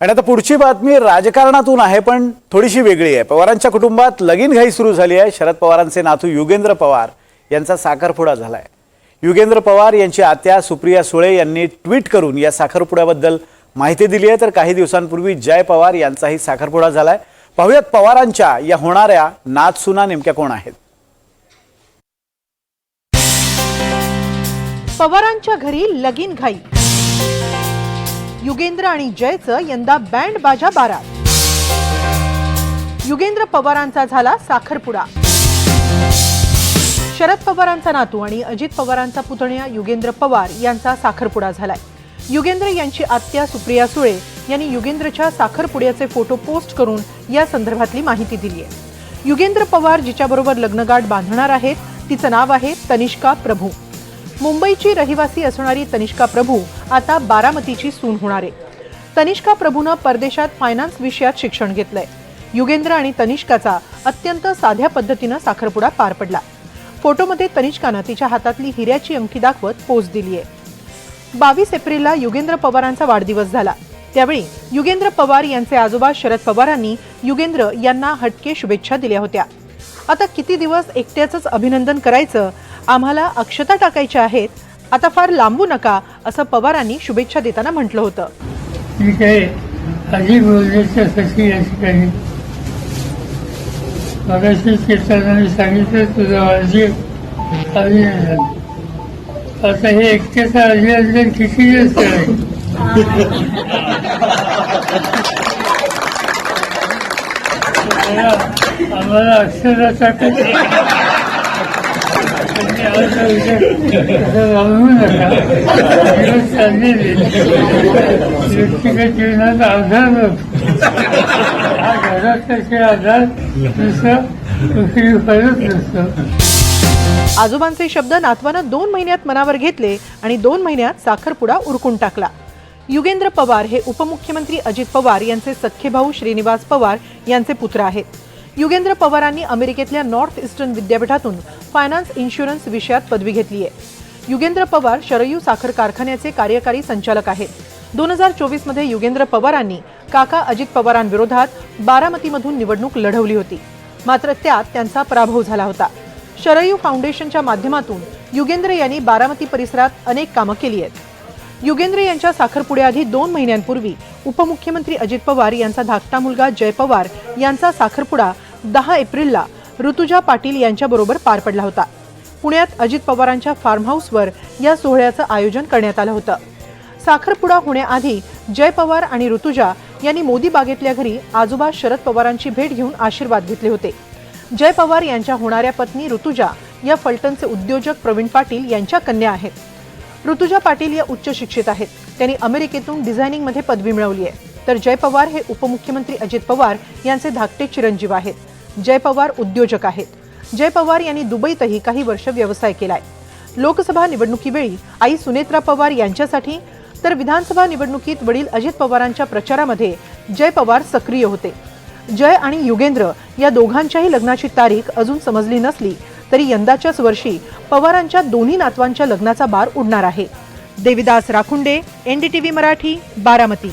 आणि आता पुढची बातमी राजकारणातून आहे पण थोडीशी वेगळी आहे. पवारांच्या कुटुंबात लगीन घाई सुरू झाली आहे. शरद पवारांचे नातू युगेंद्र पवार यांचा साखरपुडा झालाय. युगेंद्र पवार यांची आत्या सुप्रिया सुळे यांनी ट्विट करून या साखरपुड्याबद्दल माहिती दिली आहे. तर काही दिवसांपूर्वी जय पवार यांचाही साखरपुडा झालाय. पाहुयात पवारांच्या या होणाऱ्या नाथसुना नेमक्या कोण आहेत? पवारांच्या घरी लगीन घाई. युगेंद्र आणि जयचं यंदा बँड बाजा बारात. युगेंद्र पवारांचा झाला साखरपुडा. शरद पवारांचा नातू आणि अजित पवारांचा पुतण्या युगेंद्र पवार यांचा साखरपुडा झालाय. युगेंद्र यांची आत्या सुप्रिया सुळे यांनी युगेंद्रच्या साखरपुड्याचे फोटो पोस्ट करून या संदर्भातली माहिती दिली आहे युगेंद्र पवार जिच्याबरोबर लग्नगाठ बांधणार आहेत तिचं नाव आहे तनिष्का प्रभू. मुंबईची रहिवासी असणारी तनिष्का प्रभू आता बारामतीची सून होणार आहे. तनिष्का प्रभूनं परदेशात फायनान्स विषयात शिक्षण घेतलंय. युगेंद्र आणि तनिष्काचा अत्यंत साध्या पद्धतीनं साखरपुडा पार पडला. फोटोमध्ये तनिष्कानं तिच्या हातातली हिऱ्याची अंकी दाखवत पोच दिली आहे. बावीस एप्रिलला युगेंद्र पवारांचा वाढदिवस झाला. त्यावेळी युगेंद्र पवार यांचे आजोबा शरद पवारांनी युगेंद्र यांना हटके शुभेच्छा दिल्या होत्या. आता किती दिवस एकट्याच अभिनंदन करायचं आम्हाला अक्षता टाकायच्या आहेत. आता फार लांबू नका असं पवारांनी शुभेच्छा देताना म्हटलं होतं. ठीक आहे. अजित बोलण्याच्या सची या ठिकाणी मगाशी कीर्तनाने सांगितलं तुझं अजित अभिनंदन आता हे एकट्याचं अभिनंदन किती जास्त करायचं आम्हाला आम्हाला व्यक्तिगत जीवनाचा आधार हा घरात आधार दुसरं दुसरी फरक नसतो आजोबांचे शब्द नातवानं दोन महिन्यात मनावर घेतले आणि दोन महिन्यात साखरपुडा उरकून टाकला. युगेंद्र पवार हे उपमुख्यमंत्री अजित पवार यांचे सख्खे भाऊ श्रीनिवास पवार यांचे पुत्र आहेत. युगेंद्र पवारांनी अमेरिकेतल्या नॉर्थ ईस्टर्न विद्यापीठातून फायनान्स इन्शुरन्स विषयात पदवी घेतली आहे. युगेंद्र पवार शरयू साखर कारखान्याचे कार्यकारी संचालक आहेत. दोन हजार चोवीसमध्ये युगेंद्र पवारांनी काका अजित पवारांविरोधात बारामतीमधून निवडणूक लढवली होती. मात्र त्यात त्यांचा पराभव झाला होता. शरयू फाउंडेशनच्या माध्यमातून युगेंद्र यांनी बारामती परिसरात अनेक कामं केली आहेत. युगेंद्र यांच्या साखरपुड्याआधी दोन महिन्यांपूर्वी उपमुख्यमंत्री अजित पवार यांचा धाकटा मुलगा जय पवार यांचा साखरपुडा दहा एप्रिलला ऋतुजा पाटील यांच्याबरोबर पार पडला होता. पुण्यात अजित पवारांच्या फार्म हाऊसवर या सोहळ्याचं आयोजन करण्यात आलं होतं. साखरपुडा होण्याआधी जय पवार आणि ऋतुजा यांनी मोदी बागेतल्या घरी आजोबा शरद पवारांची भेट घेऊन आशीर्वाद घेतले होते. जय पवार यांच्या होणाऱ्या पत्नी ऋतुजा या फलटणचे उद्योजक प्रवीण पाटील यांच्या कन्या आहेत. ऋतुजा पाटील या उच्च शिक्षित आहेत. त्यांनी अमेरिकेतून डिझायनिंगमध्ये पदवी मिळवली आहे. तर जय पवार हे उपमुख्यमंत्री अजित पवार यांचे धाकटे चिरंजीव आहेत. जय पवार उद्योजक आहेत. जय पवार यांनी दुबईतही काही वर्ष व्यवसाय केलाय. लोकसभा निवडणुकीवेळी आई सुनेत्रा पवार यांच्यासाठी तर विधानसभा निवडणुकीत वडील अजित पवारांच्या प्रचारामध्ये जय पवार सक्रिय होते. जय आणि युगेंद्र या दोघांच्याही लग्नाची तारीख अजून समजली नसली तरी यंदाच्याच वर्षी पवारांच्या दोन्ही नातवांच्या लग्नाचा बार उडणार आहे. देविदास राखुंडे एनडीटीव्ही मराठी बारामती.